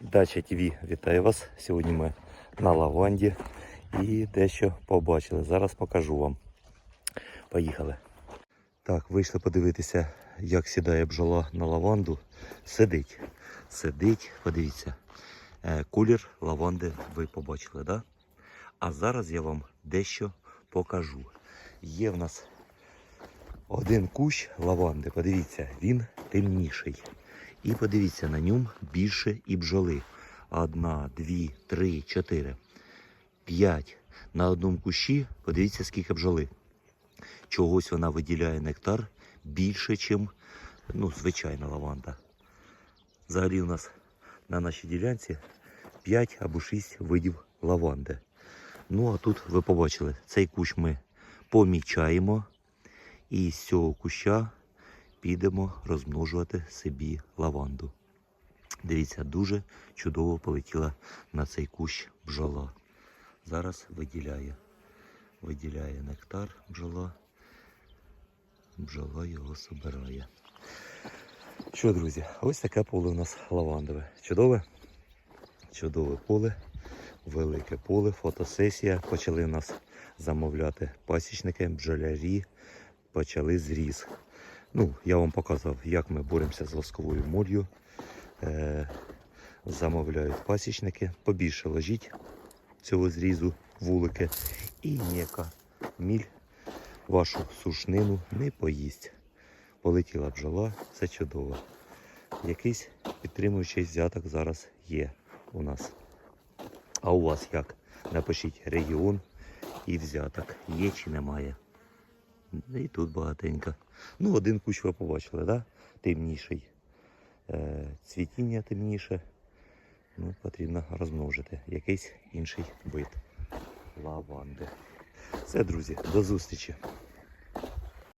Дача ТВ вітаю вас. Сьогодні ми на лаванді і дещо побачили. Зараз покажу вам. Поїхали. Так, вийшли подивитися, як сідає бджола на лаванду. Сидить. Сидить, подивіться. Е, Кулір лаванди ви побачили, да? А зараз я вам дещо покажу. Є в нас один кущ лаванди. Подивіться, він темніший. І подивіться, на ньому більше і бджоли. Одна, дві, три, чотири, п'ять. На одному кущі, подивіться, скільки бджоли. Чогось вона виділяє нектар більше, ніж ну, звичайна лаванда. Взагалі у нас на нашій ділянці 5 або 6 видів лаванди. Ну а тут ви побачили, цей кущ ми помічаємо. І з цього куща підемо розмножувати собі лаванду. Дивіться, дуже чудово полетіла на цей кущ бджола. Зараз виділяє. Виділяє нектар бджола. Бджола його собирає. Що, друзі, ось таке поле у нас лавандове. Чудове? Чудове поле, велике поле, фотосесія. Почали нас замовляти пасічники, бджолярі, почали зріз. Ну, я вам показав, як ми боремося з восковою молью. Е, замовляють пасічники. Побільше ложіть цього зрізу вулики. І ніяка міль вашу сушнину не поїсть. Полетіла бджола, це чудово. Якийсь підтримуючий взяток зараз є у нас. А у вас як? Напишіть регіон і взяток. Є чи немає. І тут багатенько. Ну, один кущ ви побачили, да? темніший. Е, цвітіння темніше. Ну, потрібно розмножити якийсь інший вид лаванди. Все, друзі, до зустрічі.